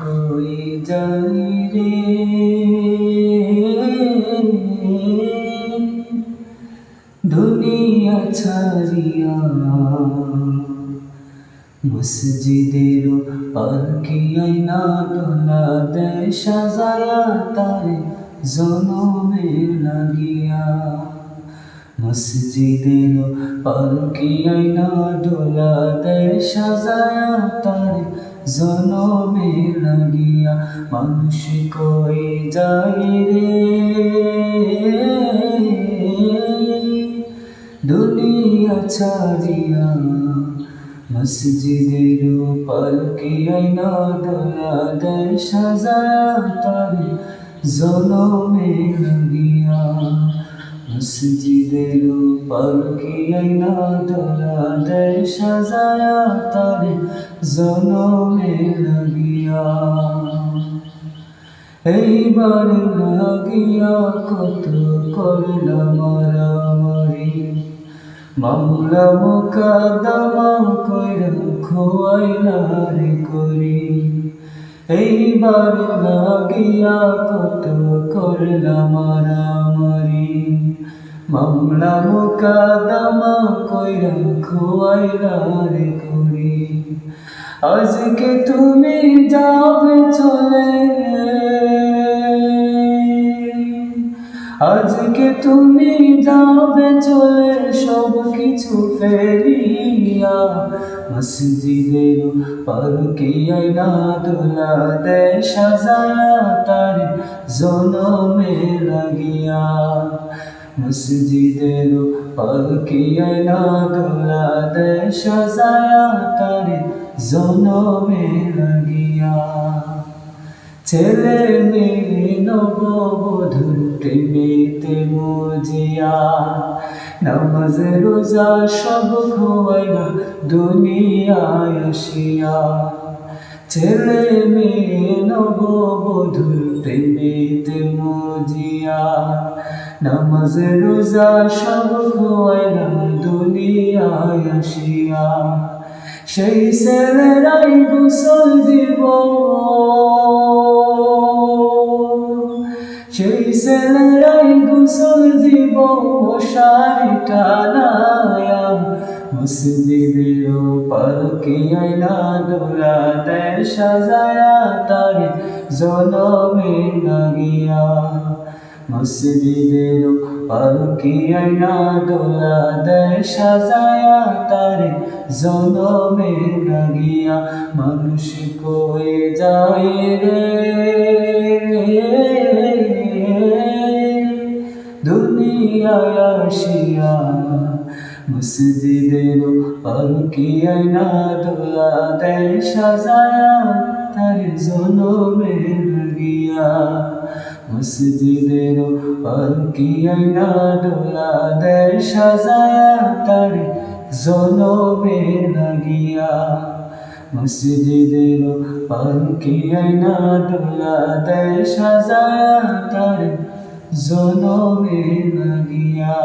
কই যাই রে? দুনিয়া ছাড়িয়া মসজিদের পালকি আইনা দোলা দেয় সাজায়া তারে জনমে লাগিয়া। মসজিদের পালকি আইনা দোলা দেয় সাজায়া তারে জনমে লাগিয়া মানুষ কই যায় রে? দুনিয়া ছাড়িয়া মসজিদের পালকি আইনা দেয় সাজায়া তারে। জনমে লাগিয়া মসজিদের পালকি আইনা দোলা দেয় সাজায়া তারে জনমে লাগিয়া। এইবার লাগিয়া কত করলাম মারামারি মামলা মোকাদমা কইরা খোয়াইলা রে করি। এইবার লাগিয়া কত করলাম মারামারি মামলা মোকাদমা কইরা খোয়াইলা রে করি আজকে তুমি যাবে চলে আজকে তুমি যাবে চলে সব কিছু ফেরিয়া মসজিদের পালকি আইনা দোলা দেয় সাজায়া তার জনমে লাগিয়া মসজিদের পালকি আইনা দোলা দেয় সাজায়া তার জনমে লাগিয়া ছেলে মেয়ে নামাজ রোজা সব খোয়াইলা দুনিয়ায় আসিয়া। ছেলে মেয়ে নববধূর প্রেমেতে মজিয়া। নামাজ রোজা সব খোয়াইলা দুনিয়ায় আসিয়া। সেই ছেলেরাই গোসল দিব। সেই ছেলেরাই গোসল দিব। টানায়া মসজিদের পালকি আইনা দেয় সাজায়া তারে জনমে লাগিয়া। মসজিদের পালকি আইনা দেয় সাজায়া তারে জনমে লাগিয়া। মানুষ কয়ে যায় রে? দুনিয়ায় আসিয়া মসজিদের পালকি আইনা দোলা দেয়, সাজায়া তার জনমে লাগিয়া মসজিদের পালকি আইনা দোলা দেয়, সাজায়া তার জনমে লাগিয়া মসজিদের পালকি আইনা দোলা দেয়, সাজায়া তার জনমে লাগিয়া